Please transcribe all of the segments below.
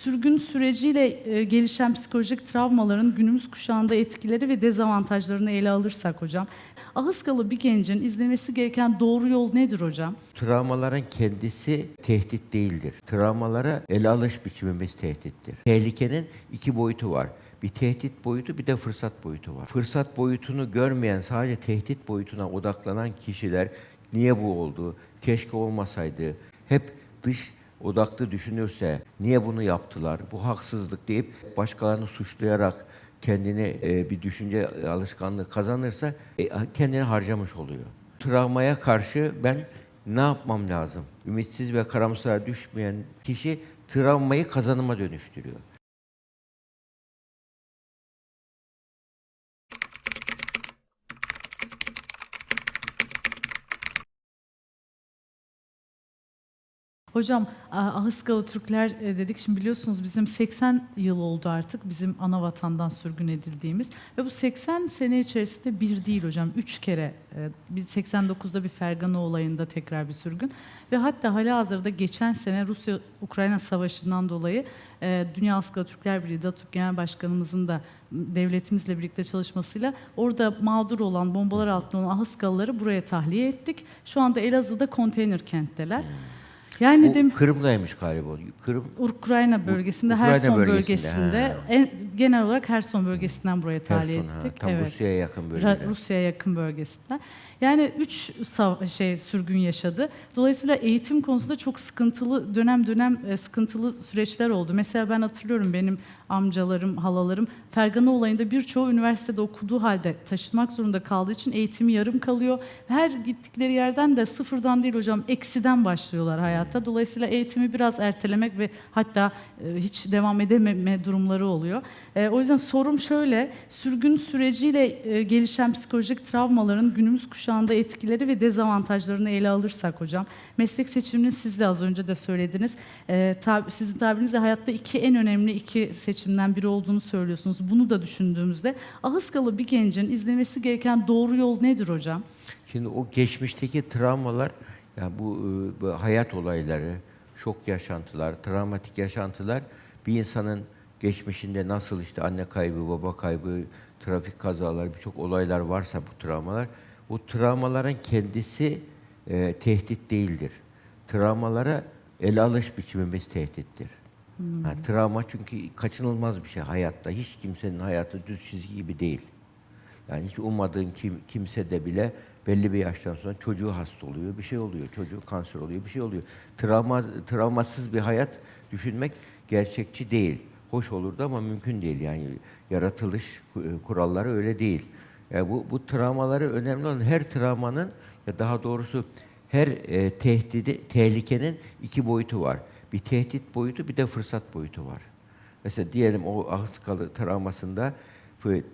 sürgün süreciyle e, gelişen psikolojik travmaların günümüz kuşağında etkileri ve dezavantajlarını ele alırsak hocam, Ahıskalı bir gencin izlemesi gereken doğru yol nedir hocam? Travmaların kendisi tehdit değildir. Travmalara ele alış biçimimiz tehdittir. Tehlikenin iki boyutu var. Bir tehdit boyutu bir de fırsat boyutu var. Fırsat boyutunu görmeyen sadece tehdit boyutuna odaklanan kişiler niye bu oldu, keşke olmasaydı, hep dış odaklı düşünürse niye bunu yaptılar, bu haksızlık deyip başkalarını suçlayarak kendini e, bir düşünce alışkanlığı kazanırsa e, kendini harcamış oluyor. Travmaya karşı ben ne yapmam lazım? Ümitsiz ve karamsara düşmeyen kişi travmayı kazanıma dönüştürüyor. Hocam Ahıskalı Türkler e, dedik. Şimdi biliyorsunuz bizim 80 yıl oldu artık bizim ana vatandan sürgün edildiğimiz. Ve bu 80 sene içerisinde bir değil hocam. Üç kere e, bir 89'da bir Fergana olayında tekrar bir sürgün. Ve hatta hala hazırda geçen sene Rusya-Ukrayna savaşından dolayı e, Dünya Ahıskalı Türkler Birliği DATÜK Genel Başkanımızın da devletimizle birlikte çalışmasıyla orada mağdur olan, bombalar altında olan Ahıskalıları buraya tahliye ettik. Şu anda Elazığ'da konteyner kentteler. Yani Bu dem Kırım'daymış galiba. Ukrayna Ukrayna bölgesinde, Ukrayna Herson bölgesinde, bölgesinde, ha. en, genel olarak Herson bölgesinden buraya tahliye Kherson, ha, ettik. tam evet. Rusya'ya yakın Ra- bölgede. Rusya'ya yakın bölgesinden. Yani üç sav- şey sürgün yaşadı. Dolayısıyla eğitim konusunda çok sıkıntılı dönem dönem e, sıkıntılı süreçler oldu. Mesela ben hatırlıyorum benim amcalarım, halalarım Fergana olayında birçoğu üniversitede okuduğu halde taşınmak zorunda kaldığı için eğitimi yarım kalıyor. Her gittikleri yerden de sıfırdan değil hocam eksiden başlıyorlar hayatta. Dolayısıyla eğitimi biraz ertelemek ve hatta e, hiç devam edememe durumları oluyor. E, o yüzden sorum şöyle, sürgün süreciyle e, gelişen psikolojik travmaların günümüz kuşağında etkileri ve dezavantajlarını ele alırsak hocam, meslek seçimini siz de az önce de söylediniz. Sizin tabirinizle hayatta iki en önemli iki seçimden biri olduğunu söylüyorsunuz. Bunu da düşündüğümüzde Ahıskalı bir gencin izlemesi gereken doğru yol nedir hocam? Şimdi o geçmişteki travmalar, yani bu, e, bu hayat olayları, şok yaşantılar, travmatik yaşantılar bir insanın geçmişinde nasıl işte anne kaybı, baba kaybı, trafik kazaları, birçok olaylar varsa bu travmalar, bu travmaların kendisi e, tehdit değildir. Travmalara ele alış biçimimiz tehdittir. Yani travma çünkü kaçınılmaz bir şey hayatta. Hiç kimsenin hayatı düz çizgi gibi değil. Yani hiç ummadığın kim, kimse de bile belli bir yaştan sonra çocuğu hasta oluyor, bir şey oluyor, çocuğu kanser oluyor, bir şey oluyor. Travma, travmasız bir hayat düşünmek gerçekçi değil. Hoş olurdu ama mümkün değil yani yaratılış ku- kuralları öyle değil. Yani bu, bu travmaları önemli olan her travmanın ya daha doğrusu her e, tehdidi, tehlikenin iki boyutu var. Bir tehdit boyutu bir de fırsat boyutu var. Mesela diyelim o Ahıskalı travmasında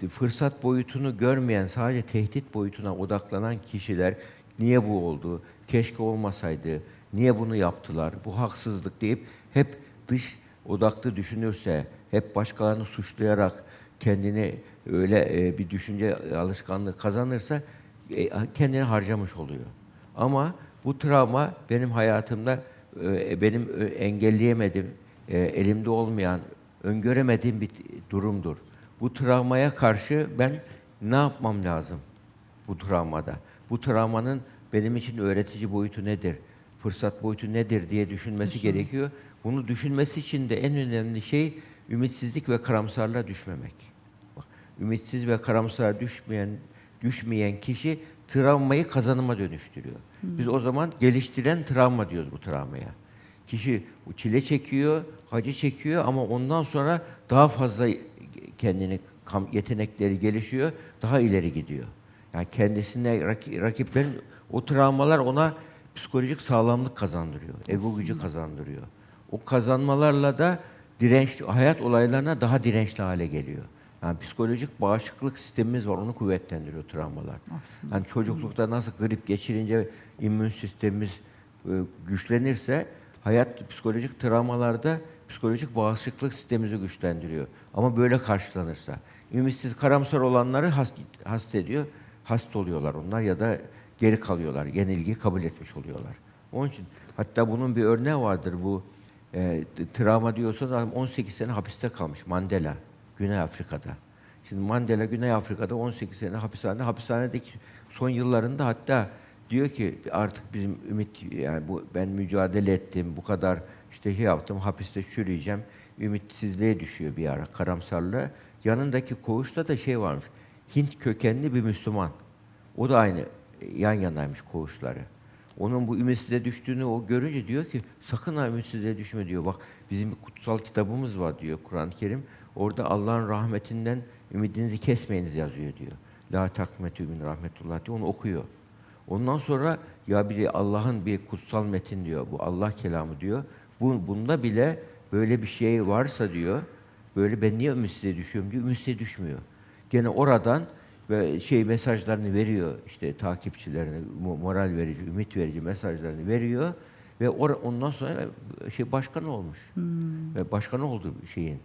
fırsat boyutunu görmeyen sadece tehdit boyutuna odaklanan kişiler niye bu oldu, keşke olmasaydı, niye bunu yaptılar, bu haksızlık deyip hep dış odaklı düşünürse, hep başkalarını suçlayarak kendini öyle e, bir düşünce alışkanlığı kazanırsa e, kendini harcamış oluyor. Ama bu travma benim hayatımda e, benim e, engelleyemedim, e, elimde olmayan, öngöremediğim bir durumdur. Bu travmaya karşı ben ne yapmam lazım bu travmada? Bu travmanın benim için öğretici boyutu nedir? Fırsat boyutu nedir diye düşünmesi gerekiyor. Bunu düşünmesi için de en önemli şey ümitsizlik ve karamsarlığa düşmemek. Bak, ümitsiz ve karamsara düşmeyen düşmeyen kişi travmayı kazanıma dönüştürüyor. Biz o zaman geliştiren travma diyoruz bu travmaya. Kişi çile çekiyor, acı çekiyor ama ondan sonra daha fazla kendini yetenekleri gelişiyor, daha ileri gidiyor. Yani kendisine rak- rakiplerin o travmalar ona psikolojik sağlamlık kazandırıyor, ego gücü kazandırıyor. O kazanmalarla da direnç hayat olaylarına daha dirençli hale geliyor. Yani psikolojik bağışıklık sistemimiz var, onu kuvvetlendiriyor travmalar. Aslında. Yani çocuklukta nasıl grip geçirince immün sistemimiz e, güçlenirse hayat psikolojik travmalarda psikolojik bağışıklık sistemimizi güçlendiriyor. Ama böyle karşılanırsa ümitsiz karamsar olanları hasta, hasta ediyor. Hasta oluyorlar onlar ya da geri kalıyorlar. Yenilgiyi kabul etmiş oluyorlar. Onun için hatta bunun bir örneği vardır bu E, travma diyorsanız adam 18 sene hapiste kalmış Mandela, Güney Afrika'da. Şimdi Mandela Güney Afrika'da 18 sene hapishanede, hapishanedeki son yıllarında hatta diyor ki artık bizim ümit yani bu ben mücadele ettim, bu kadar işte şey yaptım, hapiste çürüyeceğim. Ümitsizliğe düşüyor bir ara, karamsarlığa. Yanındaki koğuşta da şey varmış. Hint kökenli bir Müslüman. O da aynı e, yan yanaymış koğuşları. Onun bu ümitsizliğe düştüğünü o görünce diyor ki sakın ha ümitsizliğe düşme diyor. Bak bizim bir kutsal kitabımız var diyor Kur'an-ı Kerim. Orada Allah'ın rahmetinden ümidinizi kesmeyiniz yazıyor diyor. La takmetü min rahmetullah diyor. Onu okuyor. Ondan sonra ya bir Allah'ın bir kutsal metin diyor. Bu Allah kelamı diyor. Bu, bunda bile böyle bir şey varsa diyor. Böyle ben niye ümitsizliğe düşüyorum diyor. Ümitsizliğe düşmüyor. Gene oradan ve şey mesajlarını veriyor işte takipçilerine mo- moral verici, ümit verici mesajlarını veriyor ve or- ondan sonra şey başkan olmuş. Ve başkan oldu şeyin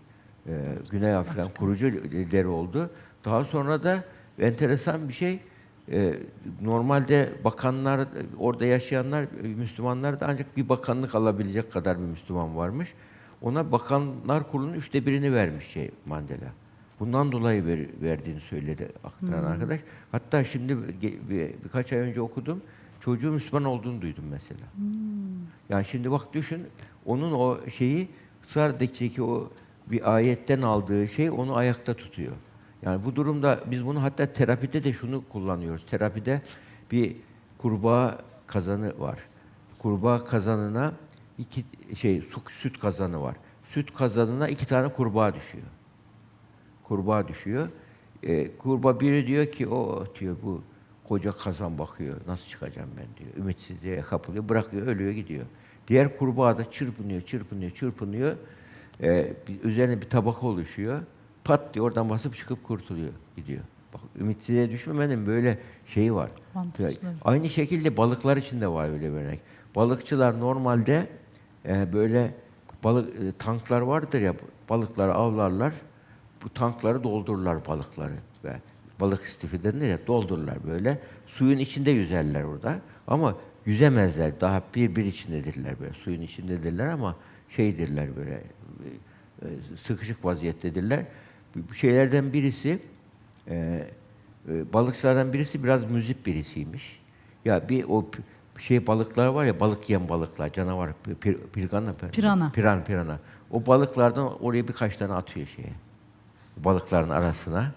e, Güney Afrika kurucu lideri oldu. Daha sonra da enteresan bir şey e, normalde bakanlar orada yaşayanlar e, Müslümanlar da ancak bir bakanlık alabilecek kadar bir Müslüman varmış. Ona bakanlar kurulunun üçte birini vermiş şey Mandela. Bundan dolayı ver- verdiğini söyledi aktaran arkadaş. Hatta şimdi bir, birkaç ay önce okudum. Çocuğu Müslüman olduğunu duydum mesela. Yani şimdi bak düşün onun o şeyi Sardak'taki o bir ayetten aldığı şey onu ayakta tutuyor. Yani bu durumda biz bunu hatta terapide de şunu kullanıyoruz. Terapide bir kurbağa kazanı var. Kurbağa kazanına iki şey süt kazanı var. Süt kazanına iki tane kurbağa düşüyor kurbağa düşüyor. E, kurbağa biri diyor ki o diyor bu koca kazan bakıyor. Nasıl çıkacağım ben diyor. Ümitsizliğe kapılıyor. Bırakıyor ölüyor gidiyor. Diğer kurbağa da çırpınıyor, çırpınıyor, çırpınıyor. E, üzerine bir tabaka oluşuyor. Pat diyor oradan basıp çıkıp kurtuluyor. Gidiyor. Bak ümitsizliğe düşmemenin böyle şeyi var. Aynı şekilde balıklar için de var öyle bir örnek. Balıkçılar normalde e, böyle balık e, tanklar vardır ya balıkları avlarlar. Bu tankları doldururlar balıkları ve balık istifi denir ya doldururlar böyle. Suyun içinde yüzerler orada ama yüzemezler. Daha bir bir içindedirler böyle. Suyun içindedirler ama şeydirler böyle e, e, sıkışık vaziyettedirler. Şeylerden birisi e, e, balıkçılardan birisi biraz müzik birisiymiş. Ya bir o şey balıklar var ya balık yiyen balıklar, canavar, pi- pir, pirgana, pir- Pirana. Piran, pirana. O balıklardan oraya birkaç tane atıyor şeye. Balıkların arasına.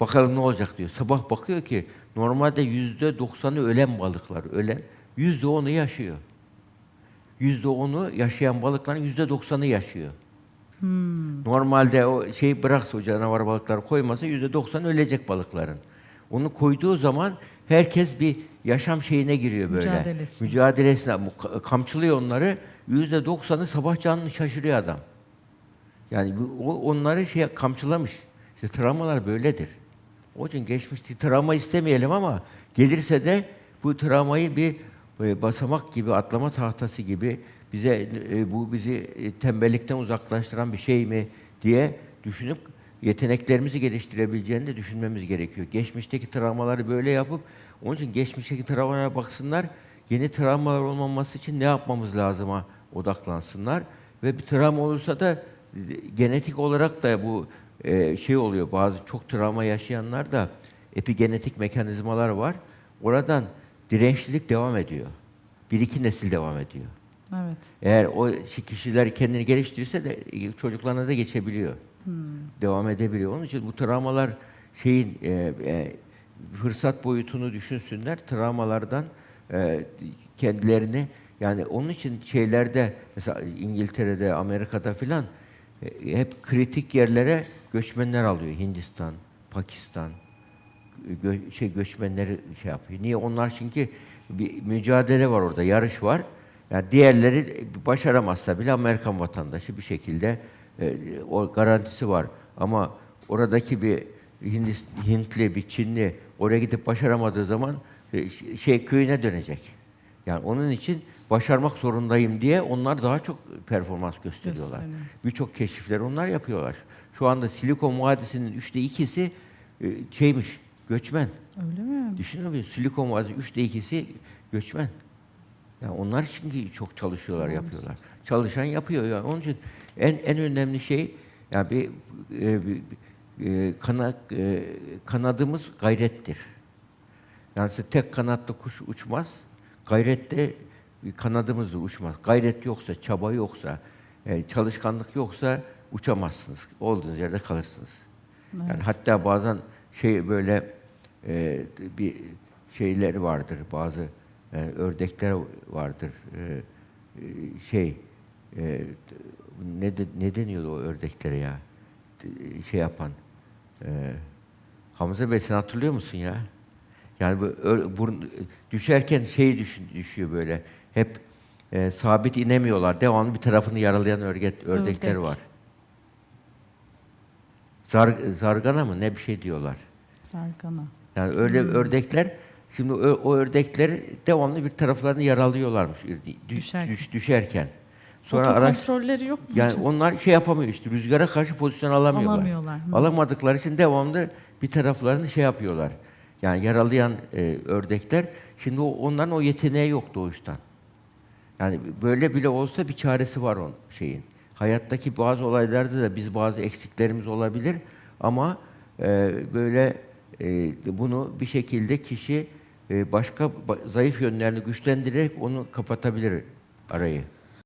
Bakalım ne olacak diyor. Sabah bakıyor ki normalde yüzde doksanı ölen balıklar, ölen. Yüzde onu yaşıyor. Yüzde onu yaşayan balıkların yüzde doksanı yaşıyor. Normalde o şeyi bıraksa o canavar balıkları koymasa yüzde doksan ölecek balıkların. Onu koyduğu zaman herkes bir yaşam şeyine giriyor böyle. Mücadelesi. Mücadelesine ka- kamçılıyor onları. Yüzde doksanı sabah canını şaşırıyor adam. Yani bu, o, onları şey kamçılamış. İşte travmalar böyledir. O için geçmişte travma istemeyelim ama gelirse de bu travmayı bir e, basamak gibi, atlama tahtası gibi bize e, bu bizi e, tembellikten uzaklaştıran bir şey mi diye düşünüp yeteneklerimizi geliştirebileceğini de düşünmemiz gerekiyor. Geçmişteki travmaları böyle yapıp onun için geçmişteki travmalara baksınlar. Yeni travmalar olmaması için ne yapmamız lazıma odaklansınlar ve bir travma olursa da genetik olarak da bu e, şey oluyor. Bazı çok travma yaşayanlar da epigenetik mekanizmalar var. Oradan dirençlilik devam ediyor. Bir iki nesil devam ediyor. Evet. Eğer o kişiler kendini geliştirirse de e, çocuklarına da geçebiliyor. Devam edebiliyor. Onun için bu travmalar şeyin e, e, fırsat boyutunu düşünsünler. Travmalardan e, kendilerini yani onun için şeylerde mesela İngiltere'de, Amerika'da filan e, hep kritik yerlere göçmenler alıyor. Hindistan, Pakistan, gö- şey göçmenleri şey yapıyor. Niye? Onlar çünkü bir mücadele var orada, yarış var. Yani diğerleri başaramazsa bile Amerikan vatandaşı bir şekilde e, o garantisi var. Ama oradaki bir Hindis, Hintli, bir Çinli oraya gidip başaramadığı zaman e, şey köyüne dönecek. Yani onun için başarmak zorundayım diye onlar daha çok performans gösteriyorlar. Gösteriyor. Birçok keşifleri onlar yapıyorlar. Şu anda Silikon Vadisi'nin üçte ikisi e, şeymiş, göçmen. Öyle mi? Düşünün Silikon Vadisi üçte ikisi göçmen. Yani onlar çünkü çok çalışıyorlar, yapıyorlar. Çalışan yapıyor yani. Onun için en en önemli şey yani bir, e, bir- e, kana- e, kanadımız gayrettir. Yani tek kanatlı kuş uçmaz. Gayrette bir kanadımızdır uçmaz. Gayret yoksa, çaba yoksa, e, çalışkanlık yoksa uçamazsınız. Olduğunuz yerde kalırsınız. Yani hatta bazen şey böyle e, bir şeyleri vardır bazı e, ördekler vardır E, e, şey e, ne de, ne deniyordu o ördeklere ya şey yapan e, Hamza Bey sen hatırlıyor musun ya? Yani bu burun- düşerken şey düşün, düşüyor böyle. Hep e, sabit inemiyorlar. Devamlı bir tarafını yaralayan örget, ördekler Ördek. var. Zar, zargana mı ne bir şey diyorlar. Sargana. Yani öyle ördekler şimdi o, o ördekler devamlı bir taraflarını yaralıyorlarmış dü- Düşerken. düş- düşerken. Sonra araç kontrolleri yok mu? yani onlar şey yapamıyor işte rüzgara karşı pozisyon alamıyorlar. Alamıyorlar. Hı. Alamadıkları için devamlı bir taraflarını şey yapıyorlar. Yani yaralayan e, ördekler şimdi o, onların o yeteneği yok doğuştan. Yani böyle bile olsa bir çaresi var onun şeyin. Hayattaki bazı olaylarda da biz bazı eksiklerimiz olabilir ama e, böyle e, bunu bir şekilde kişi başka ba- zayıf yönlerini güçlendirerek onu kapatabilir arayı.